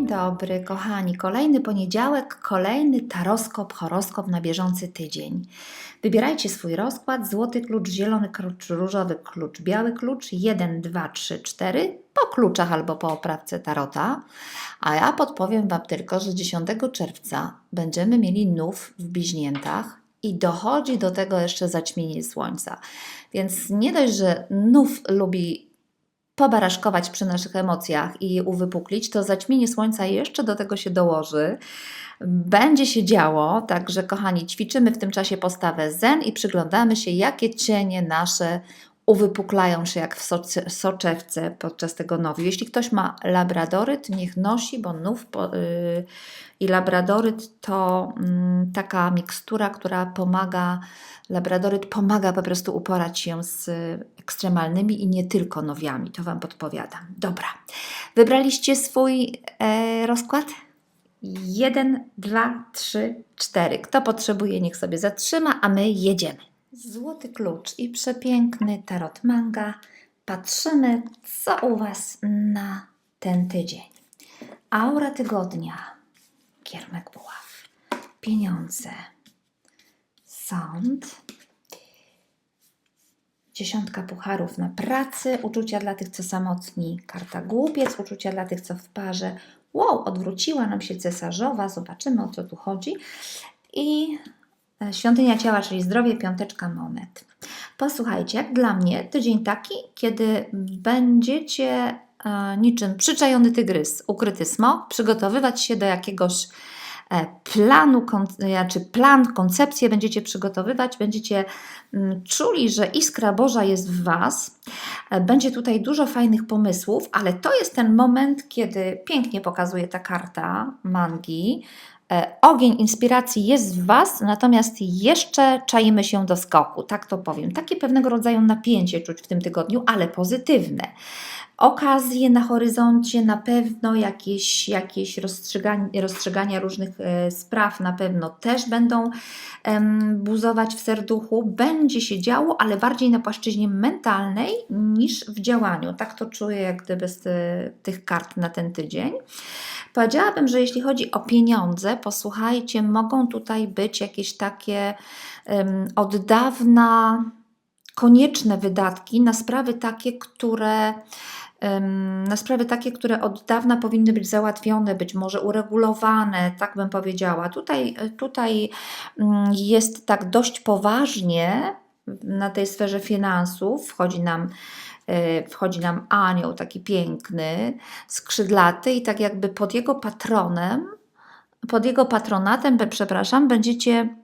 Dzień dobry, kochani. Kolejny poniedziałek, kolejny taroskop, horoskop na bieżący tydzień. Wybierajcie swój rozkład: złoty klucz, zielony klucz, różowy klucz, biały klucz, 1, 2, 3, 4 po kluczach albo po oprawce tarota. A ja podpowiem Wam tylko, że 10 czerwca będziemy mieli nów w bliźniętach i dochodzi do tego jeszcze zaćmienie słońca. Więc nie dość, że nów lubi pobaraszkować przy naszych emocjach i uwypuklić, to zaćmienie słońca jeszcze do tego się dołoży. Będzie się działo, także kochani, ćwiczymy w tym czasie postawę zen i przyglądamy się, jakie cienie nasze uwypuklają się jak w soczewce podczas tego nowiu. Jeśli ktoś ma labradoryt, niech nosi, bo nów po, yy, i labradoryt to mm, taka mikstura, która pomaga, labradoryt pomaga po prostu uporać się z ekstremalnymi i nie tylko nowiami. To Wam podpowiadam. Dobra, wybraliście swój e, rozkład? Jeden, dwa, trzy, cztery. Kto potrzebuje, niech sobie zatrzyma, a my jedziemy. Złoty klucz i przepiękny tarot manga. Patrzymy, co u Was na ten tydzień. Aura tygodnia. Kiermek buław. Pieniądze. Sąd. Dziesiątka pucharów na pracy, uczucia dla tych, co samotni, karta głupiec, uczucia dla tych, co w parze. Wow, odwróciła nam się cesarzowa, zobaczymy o co tu chodzi. I świątynia ciała, czyli zdrowie, piąteczka monet. Posłuchajcie, dla mnie tydzień taki, kiedy będziecie e, niczym przyczajony tygrys, ukryty smok, przygotowywać się do jakiegoś e, planu, kon, znaczy plan, koncepcję będziecie przygotowywać, będziecie mm, czuli, że iskra Boża jest w Was. E, Będzie tutaj dużo fajnych pomysłów, ale to jest ten moment, kiedy pięknie pokazuje ta karta mangi. E, Ogień inspiracji jest w Was, natomiast jeszcze czaimy się do skoku, tak to powiem. Takie pewnego rodzaju napięcie czuć w tym tygodniu, ale pozytywne. Okazje na horyzoncie, na pewno jakieś, jakieś rozstrzygania, rozstrzygania różnych e, spraw na pewno też będą em, buzować w serduchu. Będzie się działo, ale bardziej na płaszczyźnie mentalnej niż w działaniu. Tak to czuję, jak gdyby z e, tych kart na ten tydzień. Powiedziałabym, że jeśli chodzi o pieniądze, posłuchajcie, mogą tutaj być jakieś takie em, od dawna konieczne wydatki na sprawy takie, które na sprawy takie, które od dawna powinny być załatwione, być może uregulowane, tak bym powiedziała. Tutaj, tutaj mm, jest tak dość poważnie na tej sferze finansów, wchodzi nam wchodzi nam anioł taki piękny, skrzydlaty i tak jakby pod jego patronem, pod jego patronatem, przepraszam, będziecie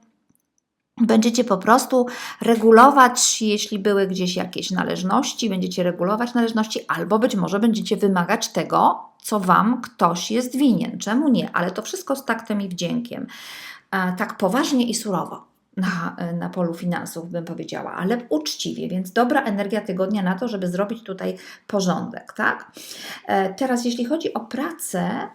Będziecie po prostu regulować, jeśli były gdzieś jakieś należności, będziecie regulować należności, albo być może będziecie wymagać tego, co Wam ktoś jest winien. Czemu nie? Ale to wszystko z taktem i wdziękiem. E, Tak poważnie i surowo na, na polu finansów, bym powiedziała, ale uczciwie, więc dobra energia tygodnia na to, żeby zrobić tutaj porządek, tak? E, Teraz, jeśli chodzi o pracę,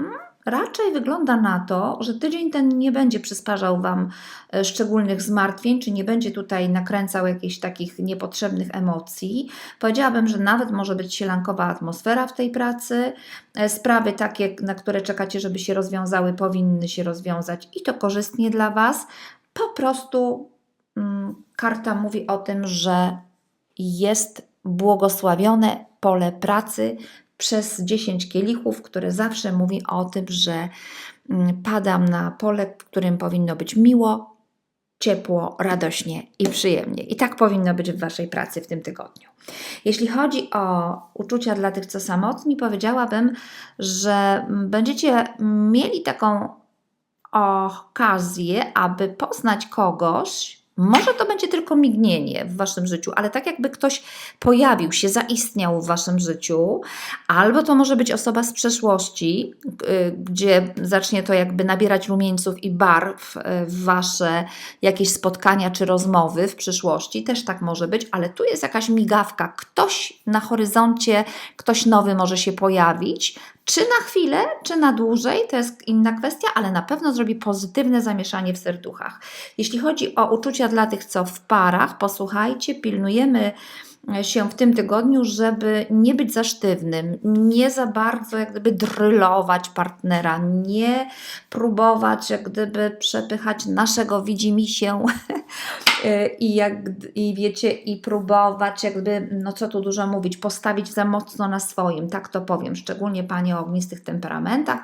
mm, raczej wygląda na to, że tydzień ten nie będzie przysparzał Wam e, szczególnych zmartwień, czy nie będzie tutaj nakręcał jakichś takich niepotrzebnych emocji. Powiedziałabym, że nawet może być sielankowa atmosfera w tej pracy. E, Sprawy takie, na które czekacie, żeby się rozwiązały, powinny się rozwiązać i to korzystnie dla Was. Po prostu mm, karta mówi o tym, że jest błogosławione pole pracy przez 10 kielichów, które zawsze mówi o tym, że mm, padam na pole, w którym powinno być miło, ciepło, radośnie i przyjemnie. I tak powinno być w Waszej pracy w tym tygodniu. Jeśli chodzi o uczucia dla tych, co samotni, powiedziałabym, że mm, będziecie mieli taką okazję, aby poznać kogoś. Może to będzie tylko mignienie w waszym życiu, ale tak jakby ktoś pojawił się, zaistniał w waszym życiu, albo to może być osoba z przeszłości, y, gdzie zacznie to jakby nabierać rumieńców i barw y, w wasze jakieś spotkania czy rozmowy w przyszłości. Też tak może być, ale tu jest jakaś migawka. Ktoś na horyzoncie, ktoś nowy może się pojawić, czy na chwilę, czy na dłużej, to jest inna kwestia, ale na pewno zrobi pozytywne zamieszanie w serduchach. Jeśli chodzi o uczucia Uczucia dla tych, co w parach. Posłuchajcie, pilnujemy się w tym tygodniu, żeby nie być za sztywnym, nie za bardzo jak gdyby drylować partnera, nie próbować jak gdyby przepychać naszego widzimisię i jak i wiecie, i próbować jakby, no co tu dużo mówić, postawić za mocno na swoim, tak to powiem, szczególnie panie o ognistych temperamentach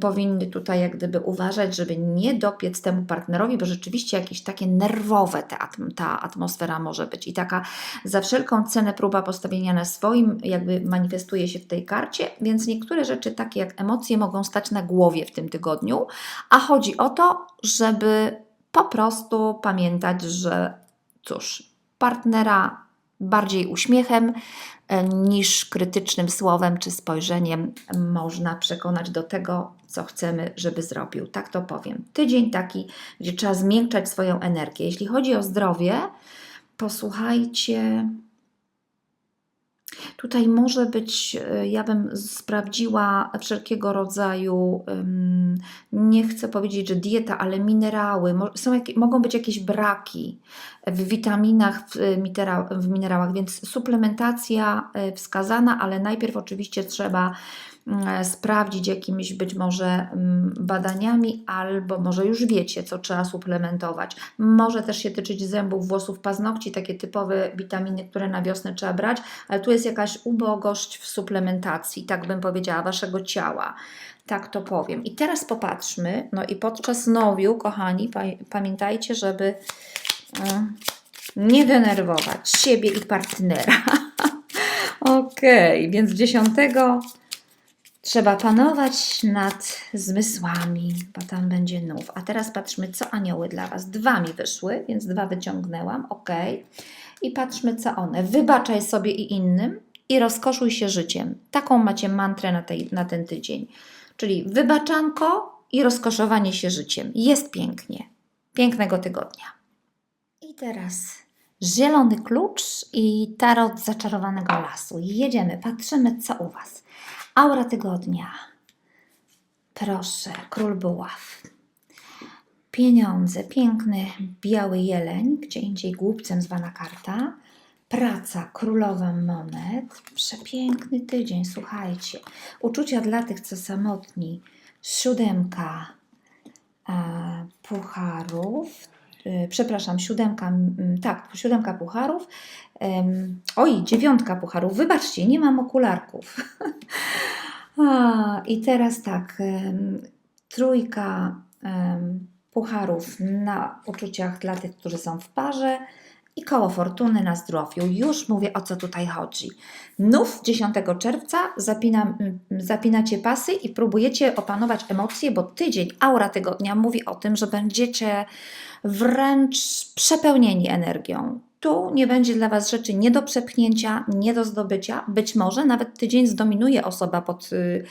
powinny tutaj jak gdyby uważać, żeby nie dopiec temu partnerowi, bo rzeczywiście jakieś takie nerwowe te ta atmosfera może być i taka za wszelką cenę próba postawienia na swoim jakby manifestuje się w tej karcie, więc niektóre rzeczy takie jak emocje mogą stać na głowie w tym tygodniu, a chodzi o to, żeby po prostu pamiętać, że cóż, partnera bardziej uśmiechem e, niż krytycznym słowem czy spojrzeniem można przekonać do tego, co chcemy, żeby zrobił. Tak to powiem. Tydzień taki, gdzie trzeba zmiękczać swoją energię. Jeśli chodzi o zdrowie, posłuchajcie. Tutaj może być, e, ja bym sprawdziła wszelkiego rodzaju, nie chcę powiedzieć, że dieta, ale minerały. Są mogą być jakieś braki w witaminach, w, w minerałach, więc suplementacja e, wskazana, ale najpierw oczywiście trzeba sprawdzić jakimiś być może mm, badaniami, albo może już wiecie, co trzeba suplementować. Może też się tyczyć zębów, włosów, paznokci, takie typowe witaminy, które na wiosnę trzeba brać, ale tu jest jakaś ubogość w suplementacji, tak bym powiedziała, waszego ciała. Tak to powiem. I teraz popatrzmy, no i podczas nowiu, kochani, pa pamiętajcie, żeby mm, nie denerwować siebie i partnera. Okay, więc dziesiątego Trzeba panować nad zmysłami, bo tam będzie nów. A teraz patrzmy, co anioły dla Was. Dwa mi wyszły, więc dwa wyciągnęłam, ok. I patrzmy, co one. Wybaczaj sobie i innym i rozkoszuj się życiem. Taką macie mantrę na, tej, na ten tydzień. Czyli wybaczanko i rozkoszowanie się życiem. Jest pięknie. Pięknego tygodnia. I teraz zielony klucz i tarot zaczarowanego lasu. Jedziemy, patrzymy, co u Was. Aura tygodnia. Proszę, król buław. Pieniądze, piękny biały jeleń, gdzie indziej głupcem zwana karta. Praca, królowa monet. Przepiękny tydzień, słuchajcie. Uczucia dla tych, co samotni. Siódemka e, pucharów. E, przepraszam, siódemka, tak, siódemka pucharów. Oj, dziewiątka pucharów. Wybaczcie, nie mam okularków. A, I teraz tak, trójka pucharów na uczuciach dla tych, którzy są w parze i koło fortuny na zdrowiu. Już mówię o co tutaj chodzi. Nów 10 czerwca zapinam, m, zapinacie pasy i próbujecie opanować emocje, bo tydzień, aura tygodnia mówi o tym, że będziecie wręcz przepełnieni energią. Tu nie będzie dla Was rzeczy nie do przepchnięcia, nie do zdobycia. Być może nawet tydzień zdominuje osoba pod, y,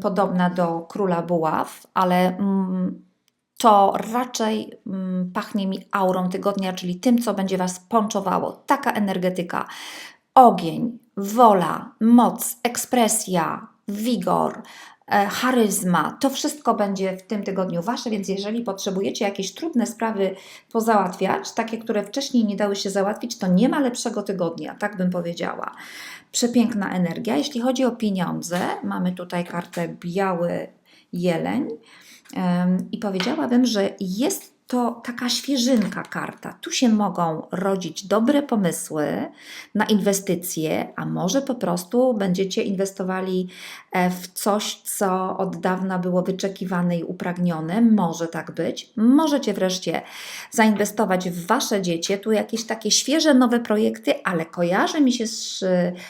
podobna do króla buław, ale mm, to raczej mm, pachnie mi aurą tygodnia, czyli tym, co będzie Was ponczowało. Taka energetyka. Ogień, wola, moc, ekspresja, wigor, e, charyzma, to wszystko będzie w tym tygodniu Wasze, więc jeżeli potrzebujecie jakieś trudne sprawy pozałatwiać, takie, które wcześniej nie dały się załatwić, to nie ma lepszego tygodnia, tak bym powiedziała. Przepiękna energia. Jeśli chodzi o pieniądze, mamy tutaj kartę biały jeleń i powiedziałabym, że jest to taka świeżynka karta. Tu się mogą rodzić dobre pomysły na inwestycje, a może po prostu będziecie inwestowali w coś, co od dawna było wyczekiwane i upragnione. Może tak być. Możecie wreszcie zainwestować w wasze dzieci. Tu jakieś takie świeże, nowe projekty, ale kojarzy mi się, z,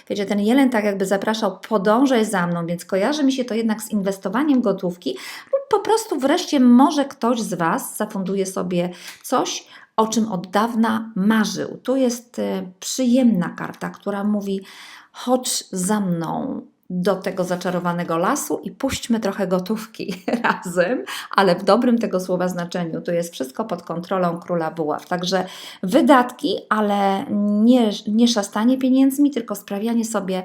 wiecie, ten jeleń tak jakby zapraszał, podążaj za mną, więc kojarzy mi się to jednak z inwestowaniem gotówki lub po prostu wreszcie może ktoś z Was zafunduje sobie coś, o czym od dawna marzył. Tu jest e, przyjemna karta, która mówi: chodź za mną, do tego zaczarowanego lasu i puśćmy trochę gotówki razem, ale w dobrym tego słowa znaczeniu. Tu jest wszystko pod kontrolą króla buław. Także wydatki, ale nie, nie szastanie pieniędzmi, tylko sprawianie sobie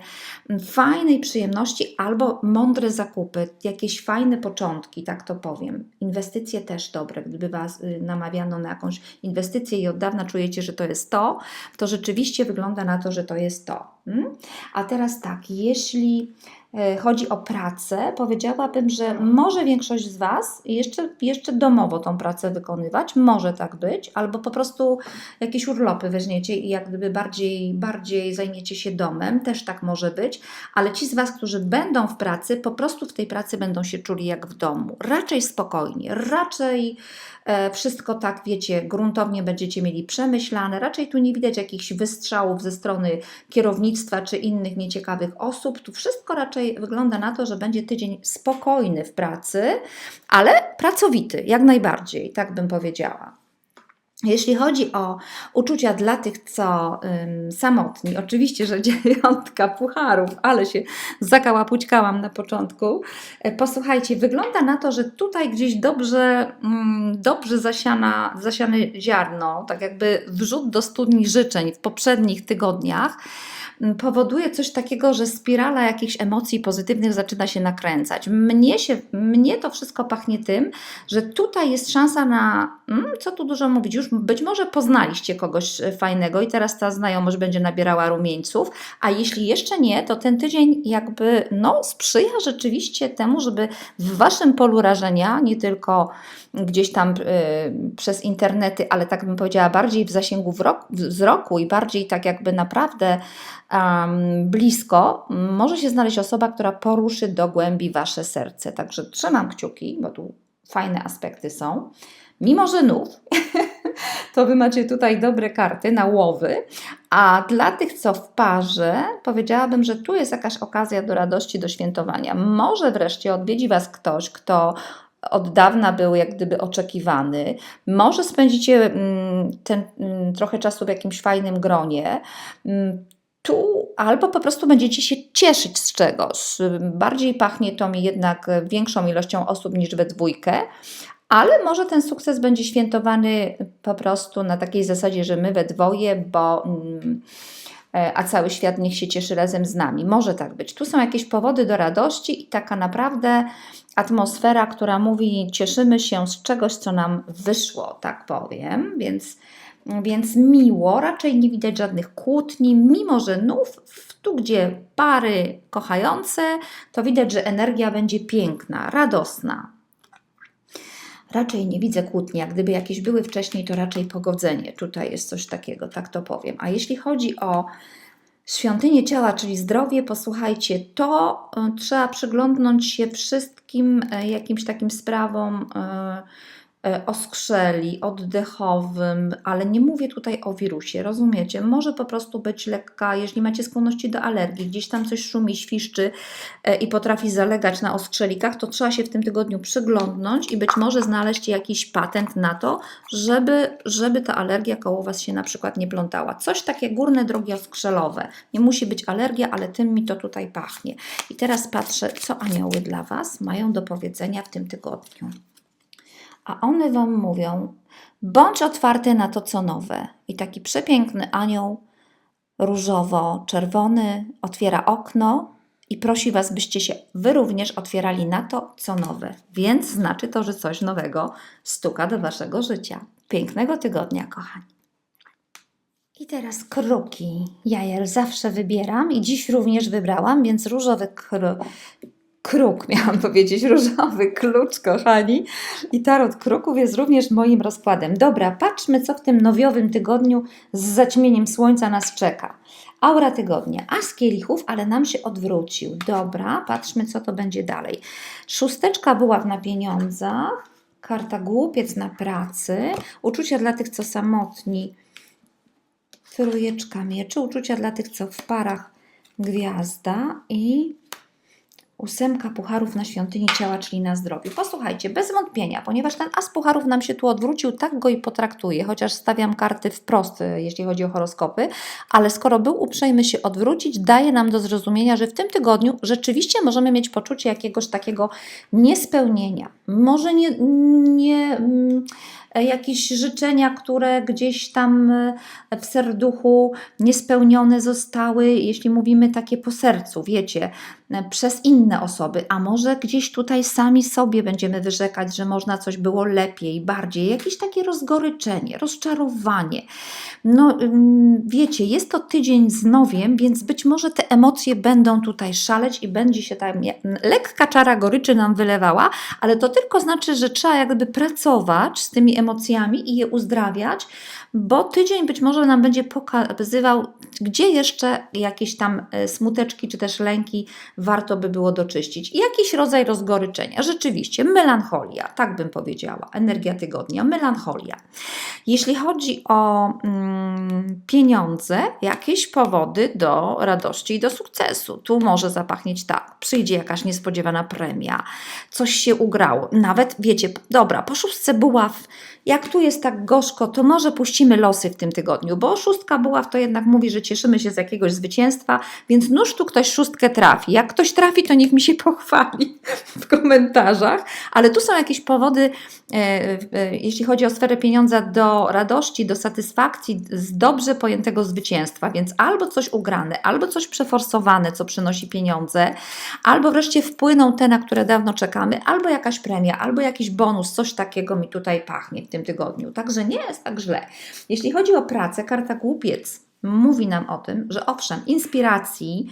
fajnej przyjemności albo mądre zakupy, jakieś fajne początki, tak to powiem. Inwestycje też dobre. Gdyby Was y, namawiano na jakąś inwestycję i od dawna czujecie, że to jest to, to rzeczywiście wygląda na to, że to jest to. A teraz tak, jeśli chodzi o pracę, powiedziałabym, że może większość z Was jeszcze, jeszcze domowo tą pracę wykonywać, może tak być, albo po prostu jakieś urlopy weźmiecie i jak gdyby bardziej, bardziej zajmiecie się domem, też tak może być, ale ci z Was, którzy będą w pracy, po prostu w tej pracy będą się czuli jak w domu. Raczej spokojnie, raczej e, wszystko tak, wiecie, gruntownie będziecie mieli przemyślane, raczej tu nie widać jakichś wystrzałów ze strony kierownictwa czy innych nieciekawych osób. Tu wszystko raczej wygląda na to, że będzie tydzień spokojny w pracy, ale pracowity, jak najbardziej, tak bym powiedziała. Jeśli chodzi o uczucia dla tych, co ym, samotni, oczywiście, że dziewiątka pucharów, ale się zakałapućkałam na początku. E, Posłuchajcie, wygląda na to, że tutaj gdzieś dobrze, mm, dobrze zasiana, zasiane ziarno, tak jakby wrzut do studni życzeń w poprzednich tygodniach, powoduje coś takiego, że spirala jakichś emocji pozytywnych zaczyna się nakręcać. Mnie, się, mnie to wszystko pachnie tym, że tutaj jest szansa na, mm, co tu dużo mówić, już być może poznaliście kogoś e, fajnego i teraz ta znajomość będzie nabierała rumieńców, a jeśli jeszcze nie, to ten tydzień jakby no, sprzyja rzeczywiście temu, żeby w waszym polu rażenia, nie tylko gdzieś tam y, przez internety, ale tak bym powiedziała, bardziej w zasięgu wzroku i bardziej tak jakby naprawdę blisko, może się znaleźć osoba, która poruszy do głębi wasze serce. Także trzymam kciuki, bo tu fajne aspekty są. Mimo, że nów, to wy macie tutaj dobre karty na łowy, a dla tych, co w parze, powiedziałabym, że tu jest jakaś okazja do radości, do świętowania. Może wreszcie odwiedzi was ktoś, kto od dawna był jak gdyby oczekiwany. Może spędzicie mm, ten mm, trochę czasu w jakimś fajnym gronie. Tu albo po prostu będziecie się cieszyć z czegoś. Bardziej pachnie to mi jednak większą ilością osób niż we dwójkę, ale może ten sukces będzie świętowany po prostu na takiej zasadzie, że my we dwoje, bo. mm, e, a cały świat niech się cieszy razem z nami. Może tak być. Tu są jakieś powody do radości i taka naprawdę atmosfera, która mówi: cieszymy się z czegoś, co nam wyszło, tak powiem. Więc, więc miło, raczej nie widać żadnych kłótni, mimo że nów, tu gdzie pary kochające, to widać, że energia będzie piękna, radosna. Raczej nie widzę kłótni, jak gdyby jakieś były wcześniej, to raczej pogodzenie. Tutaj jest coś takiego, tak to powiem. A jeśli chodzi o świątynię ciała, czyli zdrowie, posłuchajcie, to y, trzeba przyglądnąć się wszystkim y, jakimś takim sprawom y, y, oskrzeli, oddechowym, ale nie mówię tutaj o wirusie, rozumiecie? Może po prostu być lekka, jeśli macie skłonności do alergii, gdzieś tam coś szumi, świszczy y, i potrafi zalegać na oskrzelikach, to trzeba się w tym tygodniu przyglądnąć i być może znaleźć jakiś patent na to, żeby, żeby ta alergia koło Was się na przykład nie plątała. Coś takie górne drogi oskrzelowe. Nie musi być alergia, ale tym mi to tutaj pachnie. I teraz patrzę, co anioły dla Was mają do powiedzenia w tym tygodniu. A one Wam mówią, bądź otwarty na to, co nowe. I taki przepiękny anioł różowo-czerwony otwiera okno i prosi Was, byście się Wy również otwierali na to, co nowe. Więc znaczy to, że coś nowego stuka do Waszego życia. Pięknego tygodnia, kochani. I teraz kruki. Ja je zawsze wybieram i dziś również wybrałam, więc różowy kru... kruk, miałam powiedzieć, różowy klucz, kochani. I tarot kruków jest również moim rozkładem. Dobra, patrzmy, co w tym nowiowym tygodniu z zaćmieniem słońca nas czeka. Aura tygodnia. As kielichów, ale nam się odwrócił. Dobra, patrzmy, co to będzie dalej. Szósteczka była na pieniądzach. Karta głupiec na pracy. Uczucia dla tych, co samotni. Trójeczka mieczy. Uczucia dla tych, co w parach. Gwiazda i Ósemka pucharów na świątyni ciała, czyli na zdrowiu. Posłuchajcie, bez wątpienia, ponieważ ten as pucharów nam się tu odwrócił, tak go i potraktuję, chociaż stawiam karty wprost, e, jeśli chodzi o horoskopy, ale skoro był uprzejmy się odwrócić, daje nam do zrozumienia, że w tym tygodniu rzeczywiście możemy mieć poczucie jakiegoś takiego niespełnienia. Może nie, nie mm, jakieś życzenia, które gdzieś tam e, w serduchu niespełnione zostały, jeśli mówimy takie po sercu, wiecie, przez inne osoby, a może gdzieś tutaj sami sobie będziemy wyrzekać, że można coś było lepiej, bardziej, jakieś takie rozgoryczenie, rozczarowanie. No, wiecie, jest to tydzień z nowiem, więc być może te emocje będą tutaj szaleć i będzie się tam lekka czara goryczy nam wylewała, ale to tylko znaczy, że trzeba jakby pracować z tymi emocjami i je uzdrawiać, bo tydzień być może nam będzie pokazywał, gdzie jeszcze jakieś tam e, smuteczki czy też lęki warto by było doczyścić. Jakiś rodzaj rozgoryczenia. Rzeczywiście, melancholia, tak bym powiedziała. Energia tygodnia, melancholia. Jeśli chodzi o mm, pieniądze, jakieś powody do radości i do sukcesu. Tu może zapachnieć tak, przyjdzie jakaś niespodziewana premia, coś się ugrało. Nawet wiecie, dobra, po szóstce buław, jak tu jest tak gorzko, to może puścimy losy w tym tygodniu, bo szóstka buław to jednak mówi, że cieszymy się z jakiegoś zwycięstwa, więc nuż tu ktoś szóstkę trafi. Jak ktoś trafi, to niech mi się pochwali w komentarzach, ale tu są jakieś powody, e, e, jeśli chodzi o sferę pieniądza, do radości, do satysfakcji, z dobrze pojętego zwycięstwa, więc albo coś ugrane, albo coś przeforsowane, co przynosi pieniądze, albo wreszcie wpłyną te, na które dawno czekamy, albo jakaś premia, albo jakiś bonus, coś takiego mi tutaj pachnie w tym tygodniu. Także nie jest tak źle. Jeśli chodzi o pracę, karta głupiec mówi nam o tym, że owszem, inspiracji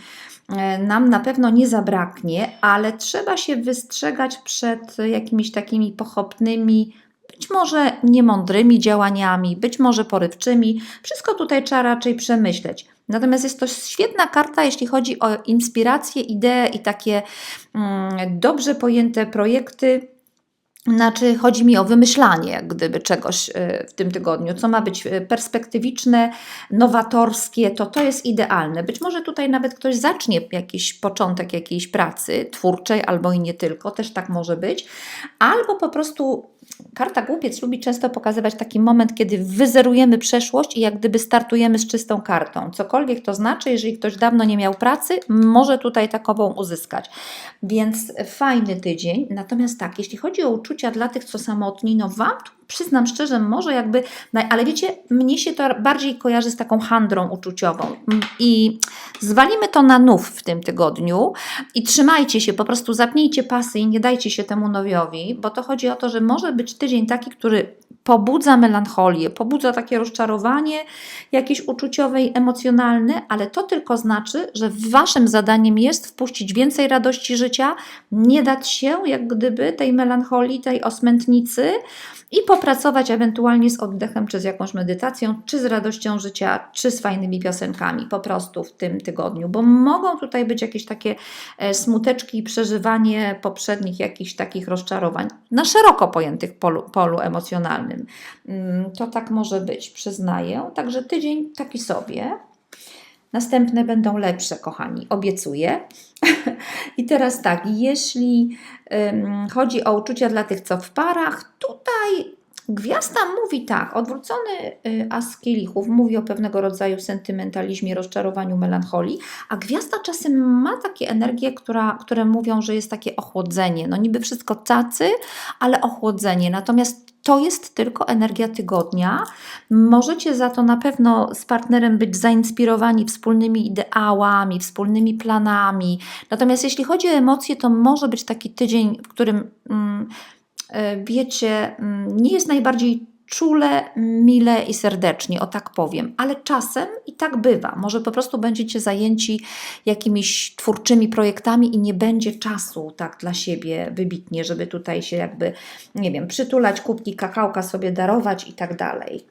nam na pewno nie zabraknie, ale trzeba się wystrzegać przed jakimiś takimi pochopnymi, być może niemądrymi działaniami, być może porywczymi. Wszystko tutaj trzeba raczej przemyśleć. Natomiast jest to świetna karta, jeśli chodzi o inspiracje, idee i takie mm, dobrze pojęte projekty, znaczy, chodzi mi o wymyślanie, jak gdyby czegoś y, w tym tygodniu, co ma być y, perspektywiczne, nowatorskie, to to jest idealne. Być może tutaj nawet ktoś zacznie jakiś początek jakiejś pracy twórczej, albo i nie tylko, też tak może być, albo po prostu karta głupiec lubi często pokazywać taki moment, kiedy wyzerujemy przeszłość i jak gdyby startujemy z czystą kartą. Cokolwiek to znaczy, jeżeli ktoś dawno nie miał pracy, może tutaj takową uzyskać. Więc fajny tydzień. Natomiast tak, jeśli chodzi o uczucia dla tych, co samotni, no Wam tu przyznam szczerze, może jakby, ale wiecie, mnie się to bardziej kojarzy z taką handrą uczuciową. I zwalimy to na nów w tym tygodniu i trzymajcie się, po prostu zapnijcie pasy i nie dajcie się temu nowiowi, bo to chodzi o to, że może być tydzień taki, który pobudza melancholię, pobudza takie rozczarowanie jakieś uczuciowe i emocjonalne, ale to tylko znaczy, że waszym zadaniem jest wpuścić więcej radości życia, nie dać się jak gdyby tej melancholii, tej osmętnicy i popracować ewentualnie z oddechem, czy z jakąś medytacją, czy z radością życia, czy z fajnymi piosenkami po prostu w tym tygodniu, bo mogą tutaj być jakieś takie e, smuteczki i przeżywanie poprzednich jakichś takich rozczarowań na szeroko pojętych polu, polu emocjonalnym. Mm, To tak może być, przyznaję. Także tydzień taki sobie. Następne będą lepsze, kochani, obiecuję. I teraz tak, jeśli ym, chodzi o uczucia dla tych, co w parach, tutaj gwiazda mówi tak, odwrócony y, as kielichów mówi o pewnego rodzaju sentymentalizmie, rozczarowaniu, melancholii, a gwiazda czasem ma takie energie, która, które mówią, że jest takie ochłodzenie. No niby wszystko cacy, ale ochłodzenie. Natomiast to jest tylko energia tygodnia. Możecie za to na pewno z partnerem być zainspirowani wspólnymi ideałami, wspólnymi planami. Natomiast jeśli chodzi o emocje, to może być taki tydzień, w którym mm, wiecie, mm, nie jest najbardziej czule, mile i serdecznie, o tak powiem, ale czasem i tak bywa. Może po prostu będziecie zajęci jakimiś twórczymi projektami i nie będzie czasu tak dla siebie wybitnie, żeby tutaj się jakby, nie wiem, przytulać, kubki kakałka sobie darować i tak dalej.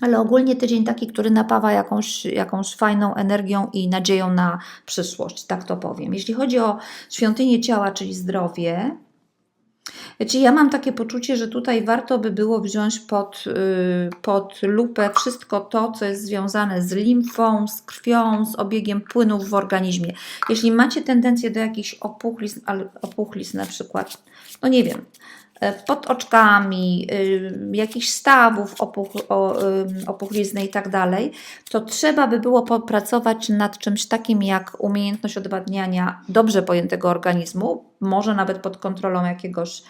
Ale ogólnie tydzień taki, który napawa jakąś, jakąś fajną energią i nadzieją na przyszłość, tak to powiem. Jeśli chodzi o świątynię ciała, czyli zdrowie, Wiecie, ja mam takie poczucie, że tutaj warto by było wziąć pod, y, pod lupę wszystko to, co jest związane z limfą, z krwią, z obiegiem płynów w organizmie. Jeśli macie tendencję do jakichś opuchlizn, opuchlizn na przykład, no nie wiem, pod oczkami, y, jakichś stawów opuch, ym, opuchlizny i tak dalej, to trzeba by było popracować nad czymś takim jak umiejętność odwadniania dobrze pojętego organizmu, może nawet pod kontrolą jakiegoś,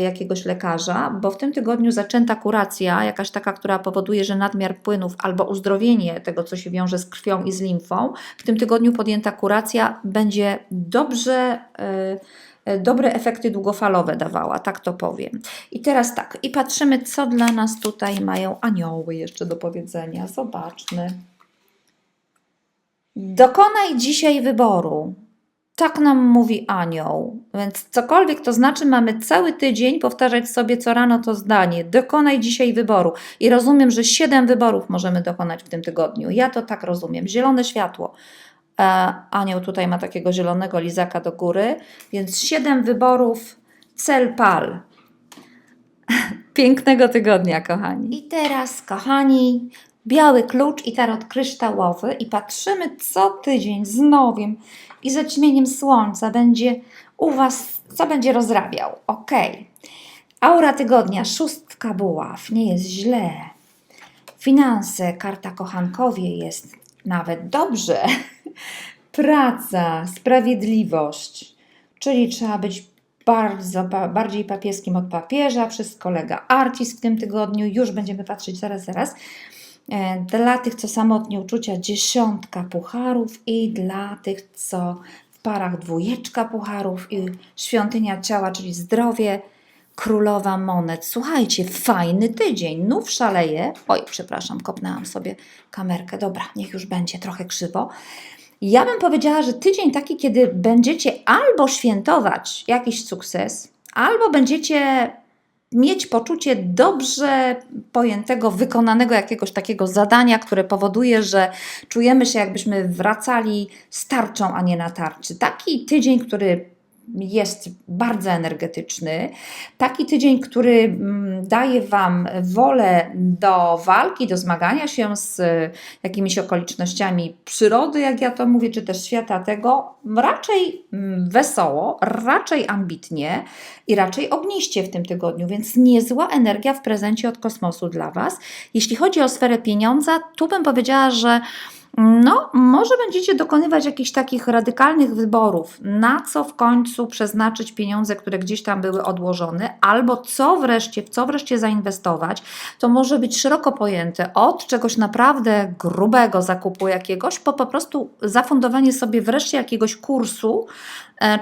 jakiegoś lekarza, bo w tym tygodniu zaczęta kuracja, jakaś taka, która powoduje, że nadmiar płynów albo uzdrowienie tego, co się wiąże z krwią i z limfą, w tym tygodniu podjęta kuracja będzie dobrze. e, e, Dobre efekty długofalowe dawała, tak to powiem. I teraz tak, i patrzymy, co dla nas tutaj mają anioły jeszcze do powiedzenia. Zobaczmy. Dokonaj dzisiaj wyboru. Tak nam mówi anioł. Więc cokolwiek to znaczy, mamy cały tydzień powtarzać sobie co rano to zdanie. Dokonaj dzisiaj wyboru. I rozumiem, że siedem wyborów możemy dokonać w tym tygodniu. Ja to tak rozumiem. Zielone światło. E, anioł tutaj ma takiego zielonego lizaka do góry, więc siedem wyborów, cel pal. Pięknego tygodnia, kochani. I teraz, kochani, biały klucz i tarot kryształowy i patrzymy co tydzień z nowiem i zaćmieniem słońca będzie u Was, co będzie rozrabiał. Ok. Aura tygodnia, szóstka buław, nie jest źle. Finanse, karta kochankowie jest nawet dobrze. Praca, sprawiedliwość, czyli trzeba być bardzo, ba, bardziej papieskim od papieża, przez kolega Artis w tym tygodniu, już będziemy patrzeć zaraz, zaraz. E, Dla tych, co samotnie uczucia, dziesiątka pucharów i dla tych, co w parach dwójeczka pucharów i świątynia ciała, czyli zdrowie, królowa monet. Słuchajcie, fajny tydzień, nów szaleje. Oj, przepraszam, kopnęłam sobie kamerkę. Dobra, niech już będzie trochę krzywo. Ja bym powiedziała, że tydzień taki, kiedy będziecie albo świętować jakiś sukces, albo będziecie mieć poczucie dobrze pojętego, wykonanego jakiegoś takiego zadania, które powoduje, że czujemy się jakbyśmy wracali z tarczą, a nie na tarczy. Taki tydzień, który jest bardzo energetyczny. Taki tydzień, który mm, daje Wam wolę do walki, do zmagania się z e, jakimiś okolicznościami przyrody, jak ja to mówię, czy też świata tego, raczej mm, wesoło, raczej ambitnie i raczej ogniście w tym tygodniu, więc niezła energia w prezencie od kosmosu dla Was. Jeśli chodzi o sferę pieniądza, tu bym powiedziała, że no, może będziecie dokonywać jakichś takich radykalnych wyborów, na co w końcu przeznaczyć pieniądze, które gdzieś tam były odłożone, albo co wreszcie, w co wreszcie zainwestować. To może być szeroko pojęte od czegoś naprawdę grubego zakupu jakiegoś, po po prostu zafundowanie sobie wreszcie jakiegoś kursu,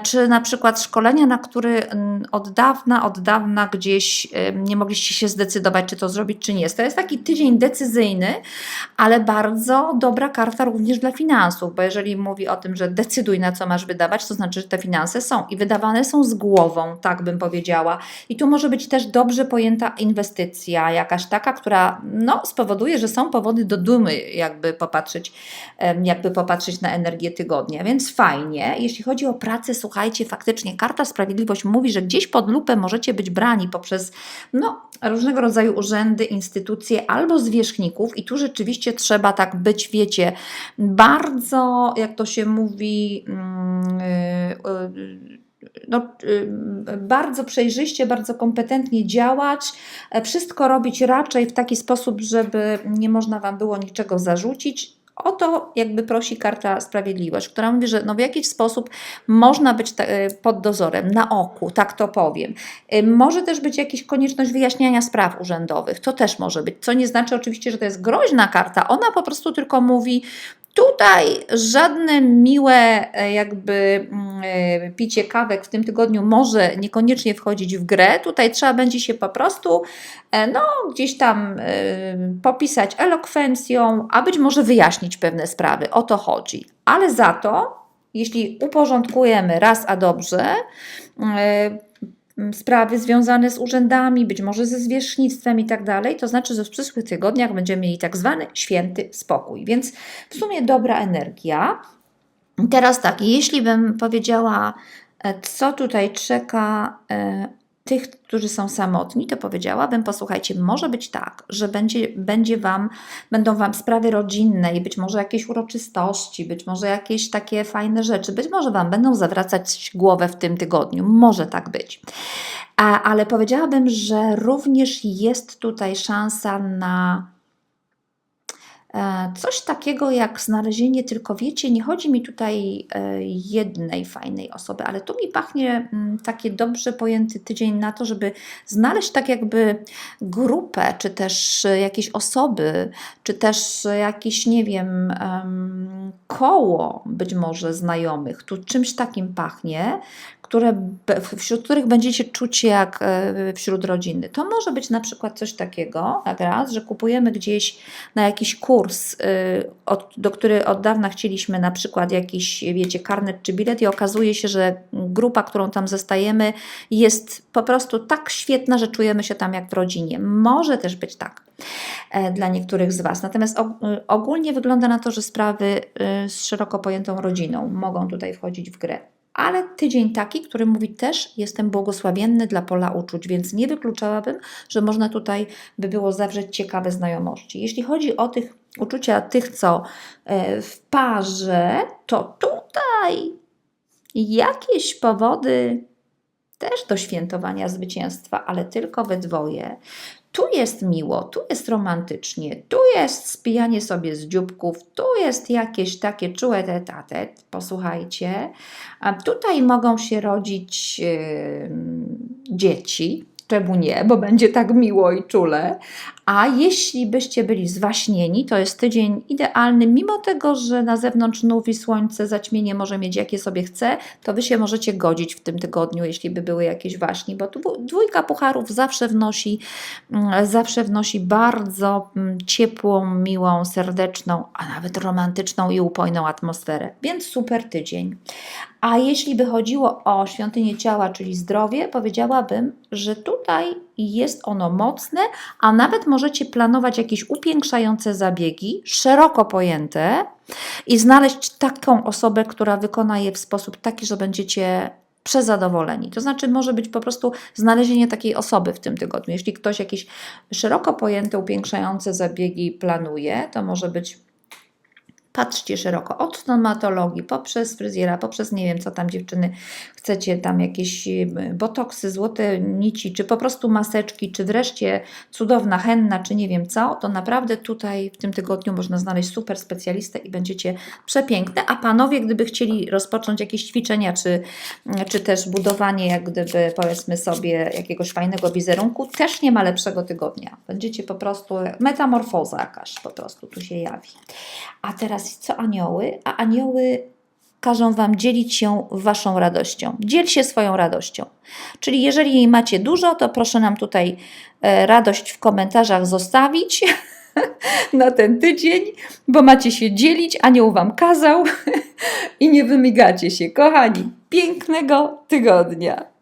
czy na przykład szkolenia, na który mm, od dawna, od dawna gdzieś e, nie mogliście się zdecydować, czy to zrobić, czy nie. To jest taki tydzień decyzyjny, ale bardzo dobra karta również dla finansów, bo jeżeli mówi o tym, że decyduj na co masz wydawać, to znaczy, że te finanse są i wydawane są z głową, tak bym powiedziała. I tu może być też dobrze pojęta inwestycja, jakaś taka, która no, spowoduje, że są powody do dumy, jakby popatrzeć, jakby popatrzeć na energię tygodnia, więc fajnie. Jeśli chodzi o pracę, słuchajcie, faktycznie karta Sprawiedliwość mówi, że gdzieś pod lupę możecie być brani poprzez no, różnego rodzaju urzędy, instytucje albo zwierzchników i tu rzeczywiście trzeba tak być, wiecie, bardzo, jak to się mówi, mm, y, y, no, y, bardzo przejrzyście, bardzo kompetentnie działać, wszystko robić raczej w taki sposób, żeby nie można Wam było niczego zarzucić. O to jakby prosi Karta Sprawiedliwość, która mówi, że no w jakiś sposób można być e, pod dozorem, na oku, tak to powiem. Y, Może też być jakaś konieczność wyjaśniania spraw urzędowych, to też może być, co nie znaczy oczywiście, że to jest groźna karta, ona po prostu tylko mówi, Tutaj żadne miłe e, jakby mm, e, picie kawek w tym tygodniu może niekoniecznie wchodzić w grę. Tutaj trzeba będzie się po prostu e, no, gdzieś tam popisać elokwencją, a być może wyjaśnić pewne sprawy. O to chodzi. Ale za to, jeśli uporządkujemy raz a dobrze, sprawy związane z urzędami, być może ze zwierzchnictwem i tak dalej, to znaczy, że w przyszłych tygodniach będziemy mieli tak zwany święty spokój. Więc w sumie dobra energia. Teraz tak, jeśli bym powiedziała E, Co tutaj czeka e, tych, którzy są samotni, to powiedziałabym, posłuchajcie, może być tak, że będzie, będzie wam, będą Wam sprawy rodzinne i być może jakieś uroczystości, być może jakieś takie fajne rzeczy, być może Wam będą zawracać głowę w tym tygodniu, może tak być. A, ale powiedziałabym, że również jest tutaj szansa na Coś takiego jak znalezienie, tylko wiecie, nie chodzi mi tutaj e, jednej fajnej osoby, ale tu mi pachnie mm, taki dobrze pojęty tydzień na to, żeby znaleźć tak jakby grupę, czy też e, jakieś osoby, czy też jakieś, nie wiem, em, koło być może znajomych. Tu czymś takim pachnie, które, wśród których będziecie czuć się jak e, wśród rodziny. To może być na przykład coś takiego, jak raz, że kupujemy gdzieś na jakiś kurs, y, od, do który od dawna chcieliśmy na przykład jakiś, wiecie, karnet czy bilet i okazuje się, że grupa, którą tam zostajemy jest po prostu tak świetna, że czujemy się tam jak w rodzinie. Może też być tak e, dla niektórych z Was. Natomiast y, ogólnie wygląda na to, że sprawy y, z szeroko pojętą rodziną mogą tutaj wchodzić w grę. Ale tydzień taki, który mówi też jestem błogosławienny dla pola uczuć, więc nie wykluczałabym, że można tutaj by było zawrzeć ciekawe znajomości. Jeśli chodzi o tych uczucia tych, co e, w parze, to tutaj jakieś powody też do świętowania zwycięstwa, ale tylko we dwoje. Tu jest miło, tu jest romantycznie, tu jest spijanie sobie z dzióbków, tu jest jakieś takie czułe tetatet, posłuchajcie. A tutaj mogą się rodzić em, dzieci, czemu nie, bo będzie tak miło i czule. A jeśli byście byli zwaśnieni, to jest tydzień idealny, mimo tego, że na zewnątrz nów słońce, zaćmienie może mieć jakie sobie chce, to wy się możecie godzić w tym tygodniu, jeśli by były jakieś waśni, bo dwójka pucharów zawsze wnosi, mm, zawsze wnosi bardzo mm, ciepłą, miłą, serdeczną, a nawet romantyczną i upojną atmosferę. Więc super tydzień. A jeśli by chodziło o świątynię ciała, czyli zdrowie, powiedziałabym, że tutaj jest ono mocne, a nawet możecie planować jakieś upiększające zabiegi, szeroko pojęte, i znaleźć taką osobę, która wykona je w sposób taki, że będziecie przezadowoleni. To znaczy, może być po prostu znalezienie takiej osoby w tym tygodniu. Jeśli ktoś jakieś szeroko pojęte, upiększające zabiegi planuje, to może być Patrzcie szeroko, od stomatologii, poprzez fryzjera, poprzez nie wiem, co tam dziewczyny chcecie, tam jakieś y, botoksy, złote nici, czy po prostu maseczki, czy wreszcie cudowna henna, czy nie wiem co, to naprawdę tutaj w tym tygodniu można znaleźć super specjalistę i będziecie przepiękne. A panowie, gdyby chcieli rozpocząć jakieś ćwiczenia, czy, czy też budowanie, jak gdyby powiedzmy sobie jakiegoś fajnego wizerunku, też nie ma lepszego tygodnia. Będziecie po prostu, metamorfoza jakaś po prostu tu się jawi. A teraz co anioły? A anioły każą Wam dzielić się Waszą radością. Dziel się swoją radością. Czyli jeżeli jej macie dużo, to proszę nam tutaj e, radość w komentarzach zostawić na ten tydzień, bo macie się dzielić, anioł Wam kazał i nie wymigacie się. Kochani, pięknego tygodnia.